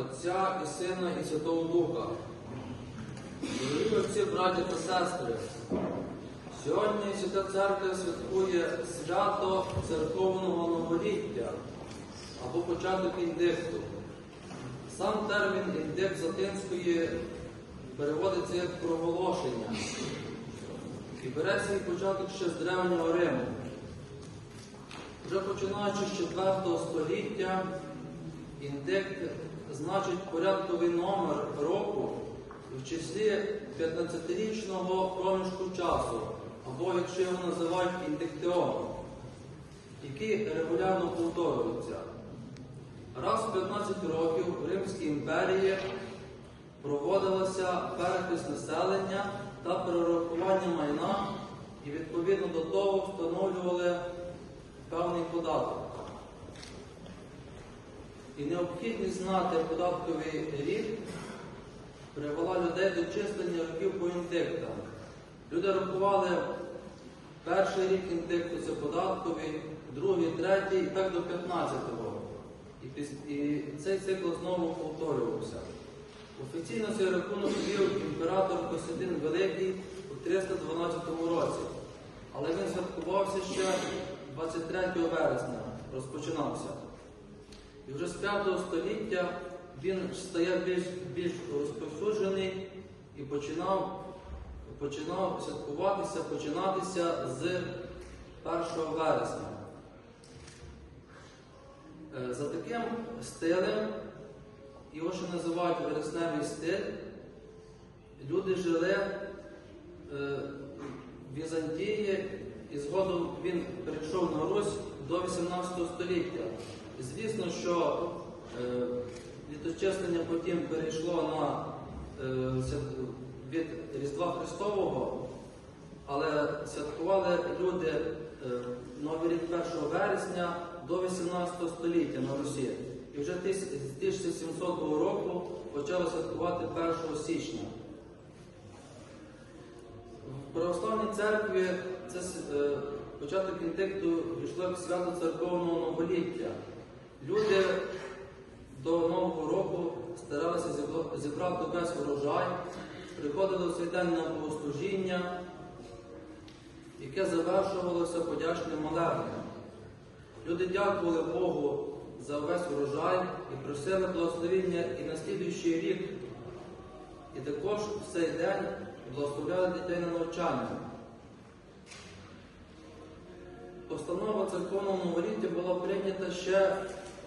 Отця і Сина і Святого Духа. Дорогі отці, браті та сестри, сьогодні Свята Церква святкує свято церковного новоліття або початок індикту. Сам термін індикт з латинської переводиться як проголошення і бере свій початок ще з Древнього Риму. Вже починаючи з 4 століття, індикт значить порядковий номер року в числі 15-річного проміжку часу, або, якщо його називають індиктеон, який регулярно повторюється. Раз в 15 років в Римській імперії проводилося перепис населення та перерахування майна, і відповідно до того встановлювали певний податок. І необхідність знати податковий рік привела людей до числення років по індиктам. Люди рахували перший рік індикту це податковий, другий, третій і так до 15-го. І цей цикл знову повторювався. Офіційно цей рахунок вів імператор Костянтин Великий у 312 році, але він святкувався ще 23 вересня, розпочинався. І вже з 5 століття він стає більш, більш розповсюджений і починав, починав святкуватися, починатися з 1 вересня. Е, За таким стилем, його ще називають вересневий стиль, люди жили е, в Візантії і згодом він перейшов на Русь до 18 століття. Звісно, що е, потім перейшло на е, від Різдва Христового, але святкували люди е, Новий рік 1 вересня до 18 століття на Русі. І вже з 1700 року почали святкувати 1 січня. В православній церкві це е, початок інтекту пішло свято церковного новоліття. Люди до Нового року старалися зібрати весь урожай, приходили день на богослужіння, яке завершувалося подячним молебнем. Люди дякували Богу за весь урожай і просили благословення і на слідуючий рік. І також в цей день благословляли дітей на навчання. Постанова церковного новоліття була прийнята ще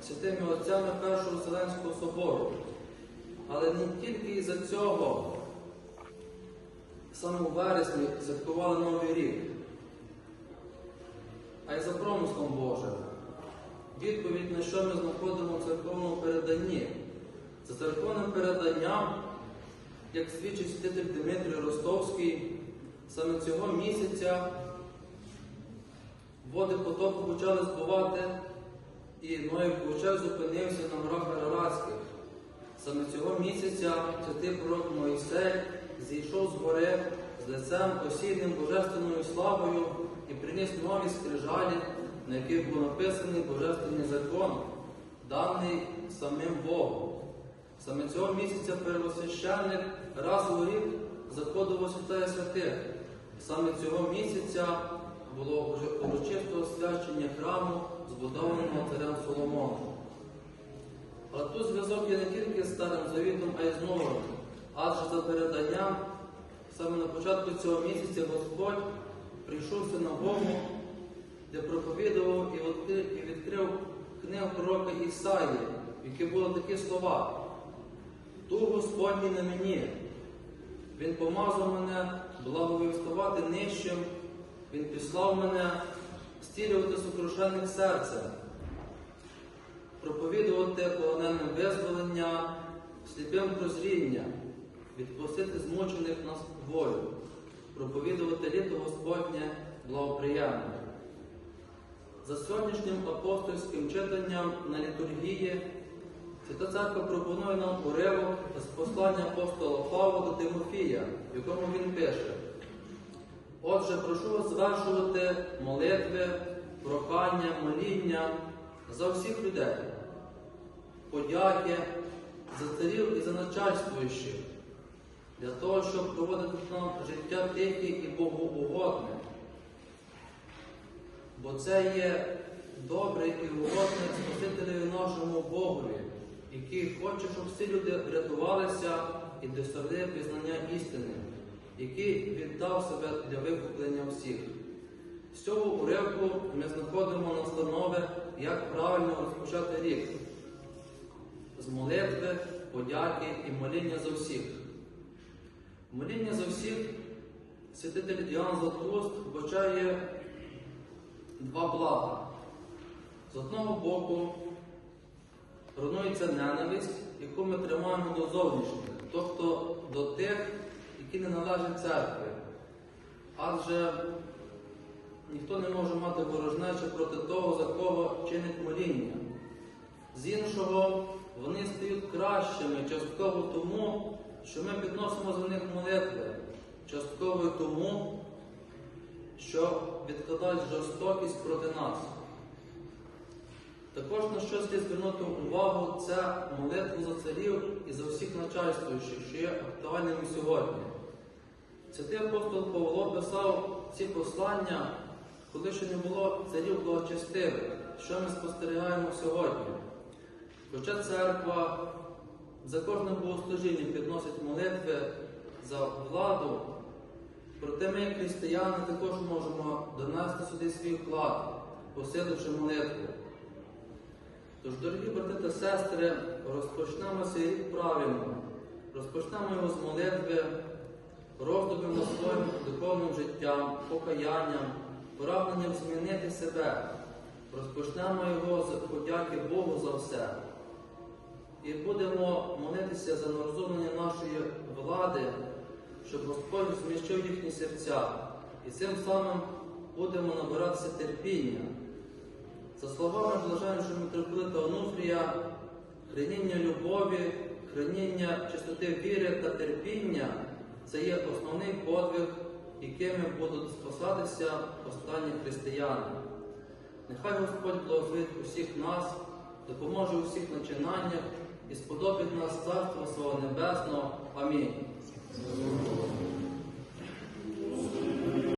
святими отцями Першого Вселенського собору. Але не тільки із-за цього саме у вересні святкували Новий рік, а й за промислом Божим. Відповідь на що ми знаходимо в церковному переданні. За церковним переданням, як свідчить святитель Дмитрій Ростовський, саме цього місяця води потоку почали збувати, і Ноєв ковчег зупинився на горах Араратських. Саме цього місяця святий пророк Моїсей зійшов з гори з лицем осінним божественною славою і приніс нові скрижалі, на яких був написаний божественний закон, даний самим Богом. Саме цього місяця первосвященник раз у рік заходив у святая святих. Саме цього місяця було уже урочисте освячення храму, збудованого царем Соломоном. Але тут зв'язок є не тільки з Старим Завітом, а й з Новим. Адже за переданням, саме на початку цього місяця Господь прийшов в синагогу, де проповідував і відкрив, книгу пророка Ісаї, в якій були такі слова. Дух Господній на мені. Він помазав мене благовіствувати нижчим, Він післав мене стілювати сокрушених серцем, проповідувати полоненим визволення, сліпим прозріння, відпустити змучених нас волю, проповідувати літо Господнє благоприємне. За сьогоднішнім апостольським читанням на літургії Свята Церква пропонує нам уривок з послання апостола Павла до Тимофія, в якому він пише. Отже, прошу вас звершувати молитви, прохання, моління за всіх людей, подяки, за царів і за начальствуючих, для того, щоб проводити нам життя тихе і богоугодне. Бо це є добрий і угодний Спасителеві нашому Богові, який хоче, щоб всі люди врятувалися і досягли пізнання істини, який віддав себе для викуплення всіх. З цього уривку ми знаходимо настанови, як правильно розпочати рік з молитви, подяки і моління за всіх. Моління за всіх святитель Іоанн Златоуст вбачає два блага. З одного боку, руйнується ненависть, яку ми тримаємо до зовнішніх, тобто до тих, які не належать церкві. Адже ніхто не може мати ворожнечі проти того, за кого чинить моління. З іншого, вони стають кращими частково тому, що ми підносимо за них молитви, частково тому, що відкладають жорстокість проти нас. Також на що слід звернути увагу, це молитву за царів і за всіх начальствуючих, що є актуальними сьогодні. Святий апостол Павло писав ці послання, коли ще не було царів благочестивих, що ми спостерігаємо сьогодні. Хоча церква за кожним богослужінням підносить молитви за владу, проте ми, християни, також можемо донести сюди свій вклад, посиливши молитву. Тож, дорогі брати та сестри, розпочнемо рік правильно, розпочнемо його з молитви, роздумів над своїм духовним життям, покаянням, прагненням змінити себе. Розпочнемо його з подяки Богу за все. І будемо молитися за нарозумлення нашої влади, щоб Господь зміщив їхні серця. І цим самим будемо набиратися терпіння. За словами блаженнішого митрополита Онуфрія, храніння любові, храніння чистоти віри та терпіння це є основний подвиг, якими будуть спасатися останні християни. Нехай Господь благословить усіх нас, допоможе у всіх начинаннях і сподобить нас Царство Свого Небесного. Амінь.